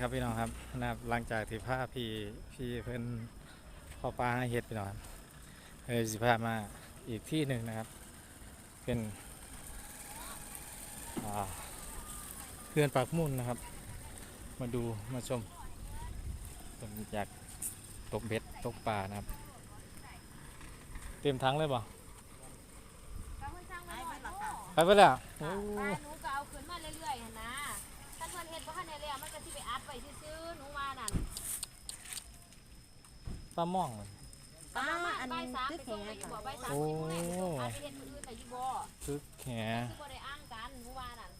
ครับพี่น้องครับนะครับหลังจากที่พาพี่พี่เพิ่นพอปลาให้เฮ็ดพี่น้องครับเลยสิพามาอีกที่หนึ่งนะครับ เป็นอ่าเพื่อนปากมุ่นนะครับ มาดูมาชมผมอยากตกเบ็ดตกปลานะครับ เต็มทั้งเลยป่ะไปไปแล้วโอ้ ไปหนูก็เอาขึ้นมาเรื่อยๆหั่นนะถ้าเพิ่นเฮ็ดบ่ทันได้แล้วมันก็สิไปอัดไว้ซื่อๆหนูว่านั่น ปลาม่องกำลังมาอันบ่ายสามคือไปส่งแขไปอยู่บ่ค่ะบ่ายสามโอ้ไปอยู่แม่ไปส่งขายไปเฮ็ดมื้ออื่นได้อยู่บ่คึกแขคือบ่ได้อ้างกันหนูว่านั่น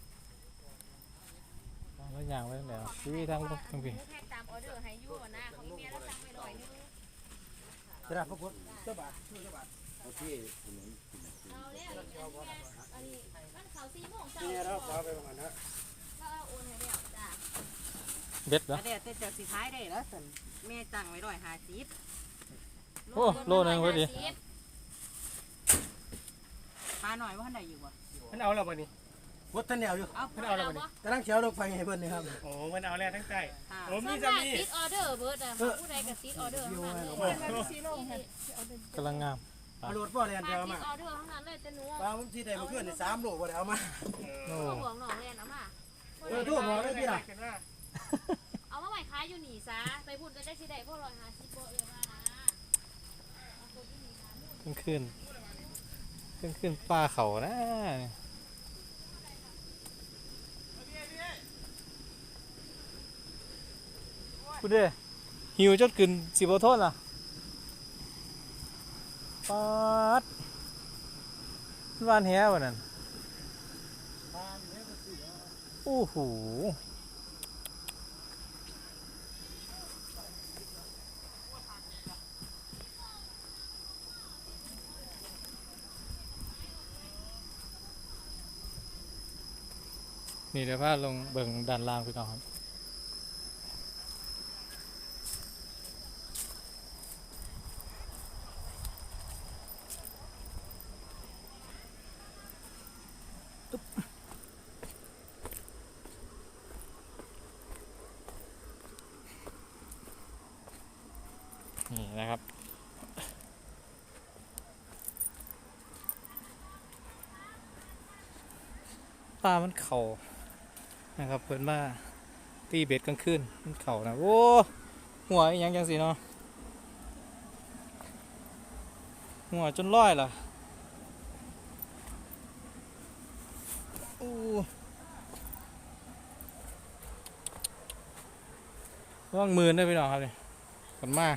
แล้วยางไว้แล้วพี่ทั้งลูกทั้งพี่หนูแพ็คตามออเดอร์ให้อยู่นะของอีเมียแล้วสั่งไปหน่อยนึงจะได้พระพุทธเจ้าบาทเจ้าบาทเอาแล้วอีเมียอันนี้มันเข้า4โมงเช้านี่แล้เราวขอไปประมาณนั้น ก็โอนให้แล้วจ้ะ เบ็ดเหรออันเดียวแต่เจ้าสิท้ายได้แล้วสันแม่ตั้งไว้ร้อยห้าสิบโอ้โลนึงพอดี ปลาหน่อยว่าท่านใดอยู่บ่มันเอาเราบ่นี่วัดท่านแนวอยู่เอามันเอาเราบ่นี่กำลังเชียวลงไฟให้เพิ่นนี่ครับโอ้มันเอาแล้วทั้งใจค่ะโอ้ส่มีวนจะมากมีติดออเดอร์เบิดอะผู้ใดก็ติดออเดอร์ทั้งนั้นเลยกำลังงามเอารถบ่เลยอันปเดียวลาติมาดออเดอร์ทั้งนั้นเลยแต่หนูปลาผมที่ได้มาเพื่อนนี่สามโลบ่ได้เอามาโอ้ก็ห่วงหนองเรียนเอามาเออทั่วหมอเลยพี่ล่ะกันว่า เอามาไหวค้ายอยู่หนีซะไปพูดจะได้สิได้พวกรอยหาสิโบเลยว่านะเอาตัวที่หนีซะขึ้นขึ้นขึ้นขึ้นปลาเขานะพูดเด้หิวจนกินสิบโทษล่ะปาดวานแหวะนั่นโอ้โห นี่เดี๋ยวพาลงเบิ่งด้านล่างพี่น้องครับนี่นะครับ ปลามันเข่า นะครับเพิ่นมาตีเบ็ดกลางคืนมันเข่านะโอ้หัวยังจังสิเนาะหัวจนร้อยล่ะโอ้ว่างมือได้พี่น้องครับเนี่ยกันมา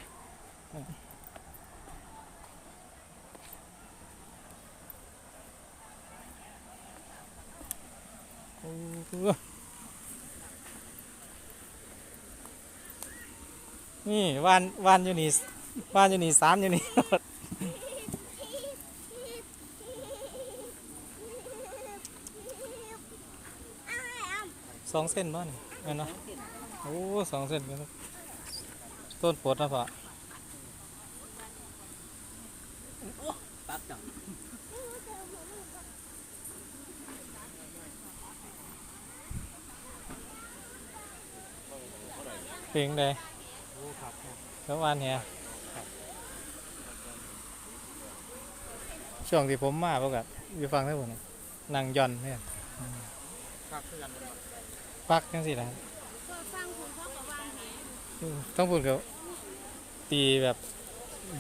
โอ้ นี่วานวานอยู่นี่วานอยู่นี่สามอยู่นี่สองเส้นบ้านนี่นเนาะโอ้สองเส้นกันต้นปวดนะพ่อปักจังเพลงใด แล้ววานเนี่ยช่วงที่ผมมาพวกกับอยู่ฟังได้หมดนี่นั่งย่อนเนี่ยครับคือกันปักจังสินะก็ฟังคุณพ่อกับวางแหต้องพูดเขาตีแบบ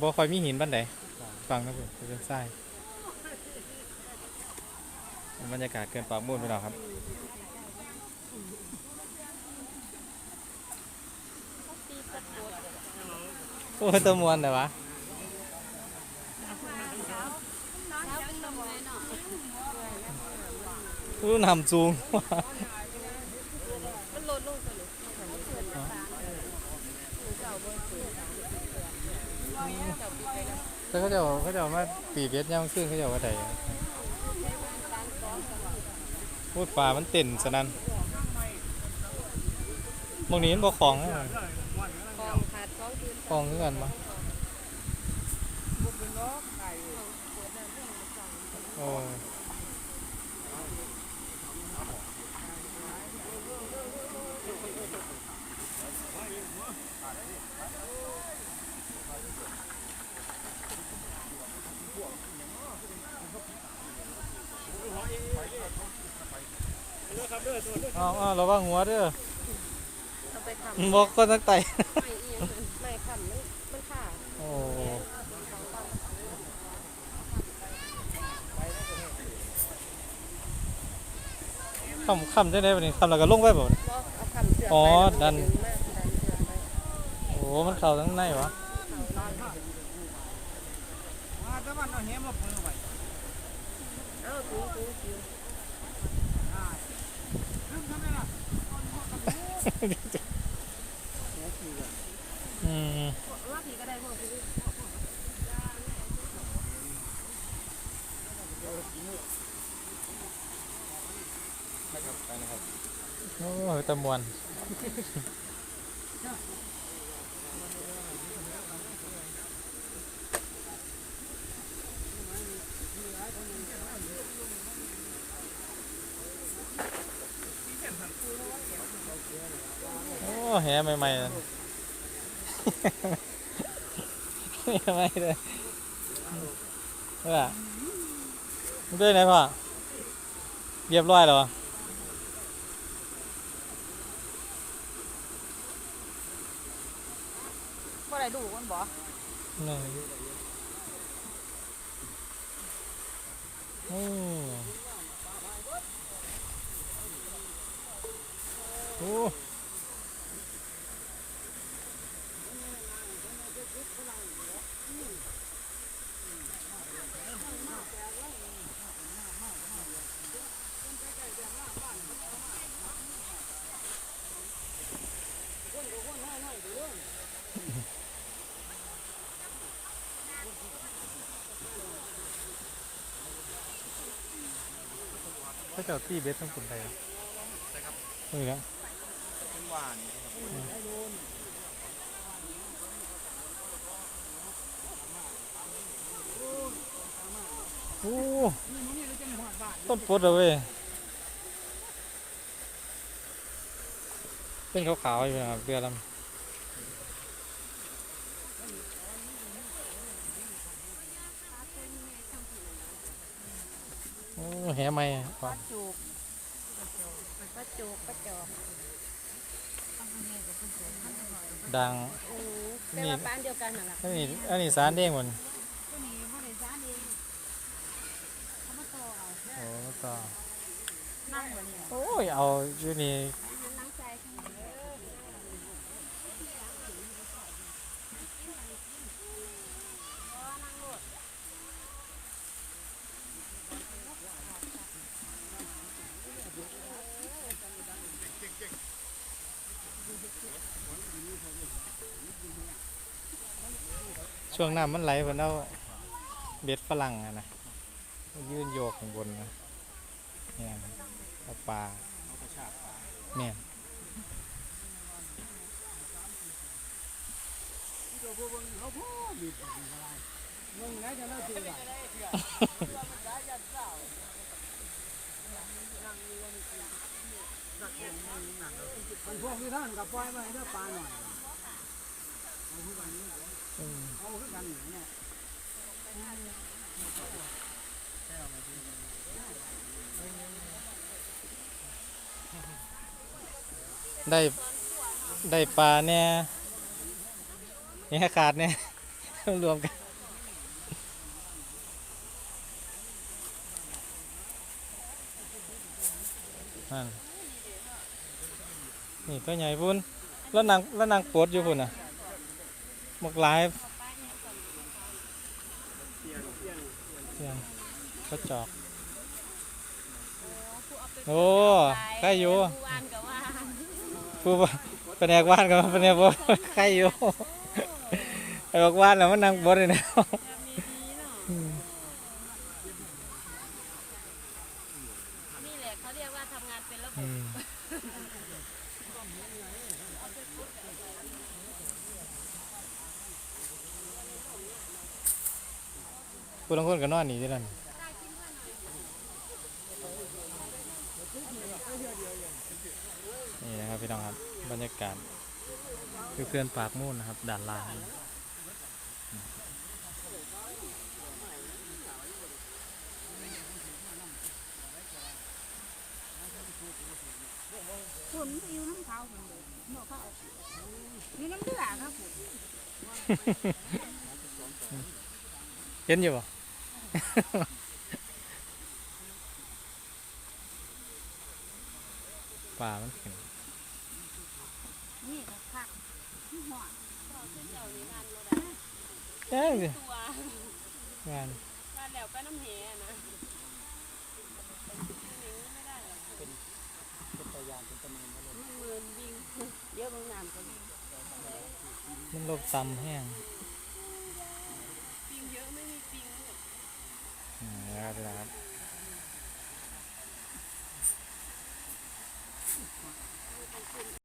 บ่ค่อยมีหินบ้านใดฟังนะผมเป็นทรายบรรยากาศเกินปากมุ่นไปหน่อยครับ โอ้ยตัวมวนแต่วะแล้วเป็นลมเลยเนาะรู้นำจูงมันลดลงไปเลยแต่เขาจะเขาจะมาปีเบ็ดย่างขึ้นเขาจะว่าใดพูดปลามันเต้นสนั่นบางนี้มันบ่ของนะกองขาดสอง ฟองขึ้นกันมาโอ้เอาเอาระวังหัวเด้อบอกก็นักไต่ คำคำได้ไหมวันนี้คำแล้วก็ลงไปบ่ เอาคำเสืออ๋อดัน โอ้มันเข้าทั้งในวะเอาแหมาเปิดไว้เอาถุงถุงถุงลืมทำไมล่ะอืมว่าผีก็ได้พวก พี่โอ้ตะมวนโอ้แหใหม่ๆเลยใหม่เลยว่ามันเป็นไงพ่อเรียบร้อยแล้ววะ บ่ ได้ดูมันบ่นี่โอ้โอ้ เขาเจ้าตีเบสทั้งคนไทยนี่ครับหวานโอ้ต้นปดเลยเว้ยเป็นขาวๆอยู่นะครับเรือลำ โอ้แหไหมอะปลาจูบปลาจูบปลาจอกดังอือแต่ว่าปานเดียวกันนั่นล่ะอันนี้อันนี้สารเด้งหมดตัวนี้บ่ได้ซ่าเองเขามาต่อเอาโอ้ต่อนั่งบ่เนี่ยโอ้ยเอาอยู่นี่ ล้างใจข้างใน ช่วงน้ำมันไหลเพิ่นเอาเบ็ดฝรั่งอะนะยื่นโยกข้างบนนะเนี่ยนะเอาปลาเนี่ยมันพวกที่ท่านกับปล่อยมาให้เด้ปลาหน่อย เอาคือกันนี่เอาคือกันนี่เนี่ยได้ได้ปลาเนี่ยนี่ขาดเนี่ยรวมกันนั่นนี่ตัวใหญ่พุ่นแล้วนางแล้วนางปวดอยู่พุ่นอะ หมกหลายเสียงกระจอก โอ้ใครอยู่ผู้วานก็ว่าผู้บ่แผนกว่านกับแผนกบ่ใครอยู่ไอ้บอกว่านแล้วมันนั่งบดเลยนะ นี่แหละเขาเรียกว่าทำงานเป็นระบบ อืม ผู้ลางคนก็นอนหนีที่นั่นนี่นะครับพี่น้องครับบรรยากาศคือเพื่อนปากมูนนะครับด่านล่างนไปอยู่น้ำเขาคนเดียวหมอเขาเอาอยู่น้ำเดือครับผมเห็นอยู่บ่ ป่ามันขึ้นนี่ก็คักที่หัวเอ้ยตัวงานบ้านแล้วไปน้ำเหนะเยอะบางน้ำก็มันลบต่ำแห้งปิง